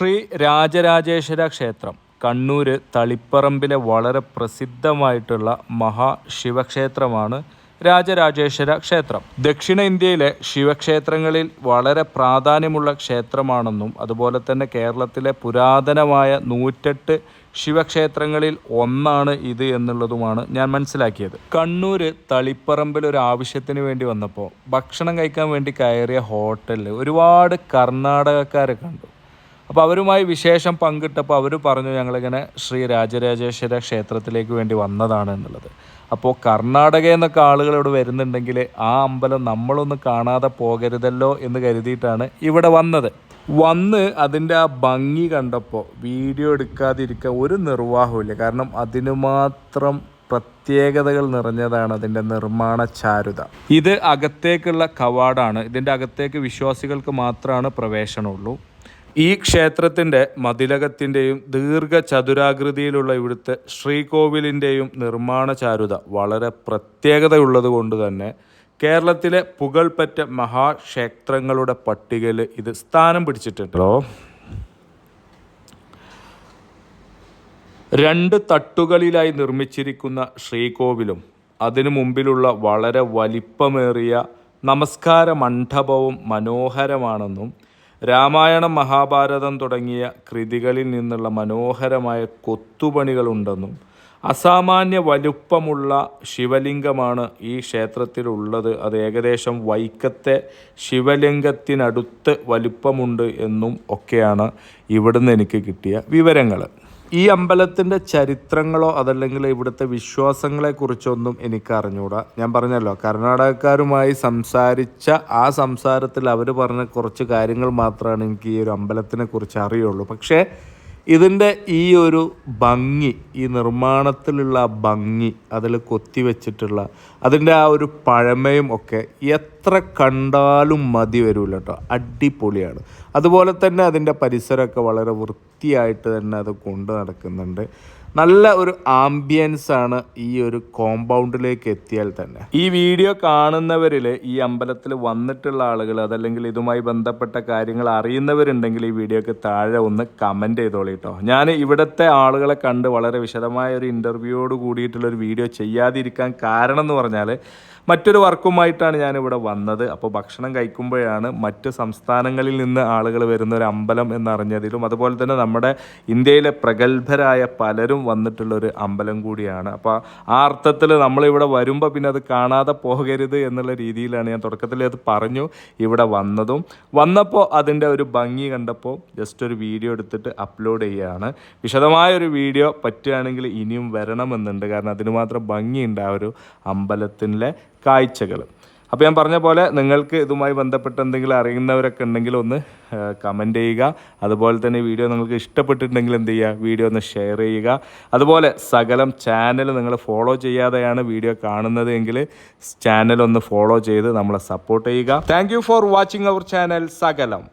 ശ്രീ രാജരാജേശ്വര ക്ഷേത്രം കണ്ണൂര് തളിപ്പറമ്പിലെ വളരെ പ്രസിദ്ധമായിട്ടുള്ള മഹാശിവക്ഷേത്രമാണ് രാജരാജേശ്വര ക്ഷേത്രം. ദക്ഷിണ ഇന്ത്യയിലെ ശിവക്ഷേത്രങ്ങളിൽ വളരെ പ്രാധാന്യമുള്ള ക്ഷേത്രമാണെന്നും അതുപോലെ തന്നെ കേരളത്തിലെ പുരാതനമായ നൂറ്റെട്ട് ശിവക്ഷേത്രങ്ങളിൽ ഒന്നാണ് ഇത് എന്നുള്ളതുമാണ് ഞാൻ മനസ്സിലാക്കിയത്. കണ്ണൂർ തളിപ്പറമ്പിൽ ഒരു ആവശ്യത്തിന് വേണ്ടി വന്നപ്പോൾ ഭക്ഷണം കഴിക്കാൻ വേണ്ടി കയറിയ ഹോട്ടലിൽ ഒരുപാട് കർണാടകക്കാരെ കണ്ടു. അപ്പോൾ അവരുമായി വിശേഷം പങ്കിട്ടപ്പോൾ അവർ പറഞ്ഞു ഞങ്ങളിങ്ങനെ ശ്രീ രാജരാജേശ്വര ക്ഷേത്രത്തിലേക്ക് വേണ്ടി വന്നതാണ് എന്നുള്ളത്. അപ്പോൾ കർണാടക എന്നൊക്കെ ആളുകൾ ഇവിടെ വരുന്നുണ്ടെങ്കിൽ ആ അമ്പലം നമ്മളൊന്ന് കാണാതെ പോകരുതല്ലോ എന്ന് കരുതിയിട്ടാണ് ഇവിടെ വന്നത്. വന്ന് അതിന്റെ ആ ഭംഗി കണ്ടപ്പോൾ വീഡിയോ എടുക്കാതിരിക്കാൻ ഒരു നിർവാഹമില്ല കാരണം അതിനു മാത്രം പ്രത്യേകതകൾ നിറഞ്ഞതാണ് അതിന്റെ നിർമ്മാണ ചാരുത. ഇത് അകത്തേക്കുള്ള കവാടാണ്. ഇതിന്റെ അകത്തേക്ക് വിശ്വാസികൾക്ക് മാത്രമാണ് പ്രവേശനമുള്ളൂ. ഈ ക്ഷേത്രത്തിന്റെ മതിലകത്തിന്റെയും ദീർഘചതുരാകൃതിയിലുള്ള ഇവിടുത്തെ ശ്രീകോവിലിന്റെയും നിർമ്മാണ ചാരുത വളരെ പ്രത്യേകതയുള്ളത് കൊണ്ട് തന്നെ കേരളത്തിലെ പുകൾപ്പറ്റ മഹാക്ഷേത്രങ്ങളുടെ പട്ടികയിൽ ഇത് സ്ഥാനം പിടിച്ചിട്ടുണ്ട്. രണ്ട് തട്ടുകളിലായി നിർമ്മിച്ചിരിക്കുന്ന ശ്രീകോവിലും അതിനു മുമ്പിലുള്ള വളരെ വലിപ്പമേറിയ നമസ്കാര മണ്ഡപവും മനോഹരമാണെന്നും രാമായണം മഹാഭാരതം തുടങ്ങിയ കൃതികളിൽ നിന്നുള്ള മനോഹരമായ കൊത്തുപണികളുണ്ടെന്നും അസാമാന്യ വലുപ്പമുള്ള ശിവലിംഗമാണ് ഈ ക്ഷേത്രത്തിലുള്ളത്. അത് ഏകദേശം വൈക്കത്തെ ശിവലിംഗത്തിനടുത്ത് വലുപ്പമുണ്ട് എന്നും ഒക്കെയാണ് ഇവിടുന്ന് എനിക്ക് കിട്ടിയ വിവരങ്ങൾ ഈ അമ്പലത്തിന്റെ ചരിത്രങ്ങളോ അതല്ലെങ്കിൽ ഇവിടുത്തെ വിശ്വാസങ്ങളെ കുറിച്ചൊന്നും എനിക്ക് അറിഞ്ഞുകൂടാ ഞാൻ പറഞ്ഞല്ലോ കർണാടകക്കാരുമായി സംസാരിച്ച ആ സംസാരത്തിൽ അവർ പറഞ്ഞ കുറച്ച് കാര്യങ്ങൾ മാത്രമാണ് എനിക്ക് ഈ ഒരു അമ്പലത്തിനെ കുറിച്ച് അറിയുള്ളൂ. പക്ഷേ ഇതിന്റെ ഈ ഒരു ഭംഗി ഈ നിർമ്മാണത്തിലുള്ള ഭംഗി അതിൽ കൊത്തിവെച്ചിട്ടുള്ള അതിന്റെ ആ ഒരു പഴമയും ഒക്കെ എത്ര കണ്ടാലും മതി വരില്ല കേട്ടോ. അടിപൊളിയാണ്. അതുപോലെ തന്നെ അതിന്റെ പരിസരമൊക്കെ വളരെ വൃത്തിയായിട്ട് തന്നെ അത് കൊണ്ടു നടക്കുന്നുണ്ട്. നല്ല ഒരു ആംബിയൻസ് ആണ് ഈ ഒരു കോമ്പൗണ്ടിലേക്ക് എത്തിയാൽ തന്നെ. ഈ വീഡിയോ കാണുന്നവരിൽ ഈ അമ്പലത്തിൽ വന്നിട്ടുള്ള ആളുകൾ അതല്ലെങ്കിൽ ഇതുമായി ബന്ധപ്പെട്ട കാര്യങ്ങൾ അറിയുന്നവരുണ്ടെങ്കിൽ ഈ വീഡിയോക്ക് താഴെ ഒന്ന് കമന്റ് ചെയ്തോളൂ കേട്ടോ ഞാൻ ഇവിടുത്തെ ആളുകളെ കണ്ട് വളരെ വിശദമായ ഒരു ഇന്റർവ്യൂയോട് കൂടിയിട്ടുള്ള ഒരു വീഡിയോ ചെയ്യാതിരിക്കാൻ കാരണം എന്ന് പറഞ്ഞാൽ മറ്റൊരു വർക്കുമായിട്ടാണ് ഞാനിവിടെ വന്നത്. അപ്പോൾ ഭക്ഷണം കഴിക്കുമ്പോഴാണ് മറ്റ് സംസ്ഥാനങ്ങളിൽ നിന്ന് ആളുകൾ വരുന്ന ഒരു അമ്പലം എന്നറിഞ്ഞതിലും അതുപോലെ തന്നെ നമ്മുടെ ഇന്ത്യയിലെ പ്രഗത്ഭരായ പലരും വന്നിട്ടുള്ള ഒരു അമ്പലം കൂടിയാണ്. അപ്പോൾ ആ അർത്ഥത്തിൽ നമ്മളിവിടെ വരുമ്പോൾ പിന്നെ അത് കാണാതെ പോകരുത് എന്നുള്ള രീതിയിലാണ് ഞാൻ തുടക്കത്തിൽ അത് പറഞ്ഞു ഇവിടെ വന്നതും. വന്നപ്പോൾ അതിന്റെ ഒരു ഭംഗി കണ്ടപ്പോൾ ജസ്റ്റ് ഒരു വീഡിയോ എടുത്തിട്ട് അപ്ലോഡ് ചെയ്യുകയാണ് വിശദമായ ഒരു വീഡിയോ പറ്റുകയാണെങ്കിൽ ഇനിയും വരണമെന്നുണ്ട്. കാരണം അതിന് മാത്രം ഭംഗിയുണ്ട് ആ ഒരു അമ്പലത്തിലെ കാഴ്ചകൾ അപ്പോൾ ഞാൻ പറഞ്ഞ പോലെ നിങ്ങൾക്ക് ഇതുമായി ബന്ധപ്പെട്ട് എന്തെങ്കിലും അറിയുന്നവരൊക്കെ ഉണ്ടെങ്കിൽ ഒന്ന് കമന്റ് ചെയ്യുക. അതുപോലെ തന്നെ വീഡിയോ നിങ്ങൾക്ക് ഇഷ്ടപ്പെട്ടിട്ടുണ്ടെങ്കിൽ എന്ത് ചെയ്യുക? വീഡിയോ ഒന്ന് ഷെയർ ചെയ്യുക. അതുപോലെ സകലം ചാനൽ നിങ്ങൾ ഫോളോ ചെയ്യാതെയാണ് വീഡിയോ കാണുന്നത് എങ്കിൽ ചാനൽ ഒന്ന് ഫോളോ ചെയ്ത് നമ്മളെ സപ്പോർട്ട് ചെയ്യുക. Thank for watching our channel Sakalam.